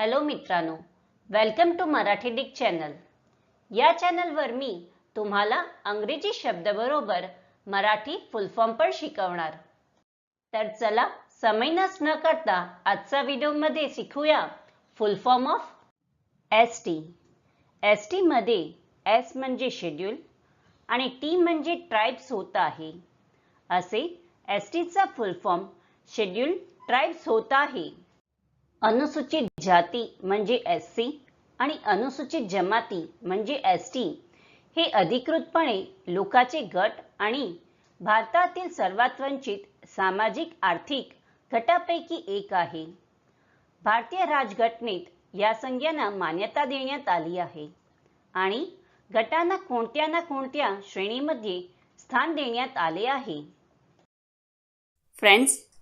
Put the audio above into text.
Hello मित्रांनो welcome to Marathi डिक channel. या चॅनलवर मी तुम्हाला अंग्रेजी शब्दाबरोबर मराठी फुल फॉर्म पण शिकवणार. तर चला समय न करता आजचा व्हिडिओमध्ये शिकूया full form of S T S टीमध्ये एस म्हणजे शेड्यूल आणि टी म्हणजे ट्राईब्स होत आहे. असे एस टीचा फुल फॉर्म शेड्यूल ट्राईब्स होत आहे. अनुसूचित जाती म्हणजे एस सी आणि अनुसूचित जमाती म्हणजे एस टी हे अधिकृतपणे लोकाचे गट आणि भारतातील सर्वात वंचित सामाजिक आर्थिक गटापैकी एक आहे. भारतीय राजघटनेत या संज्ञांना मान्यता देण्यात आली आहे आणि गटांना कोणत्या ना कोणत्या श्रेणीमध्ये स्थान देण्यात आले आहे. फ्रेंड्स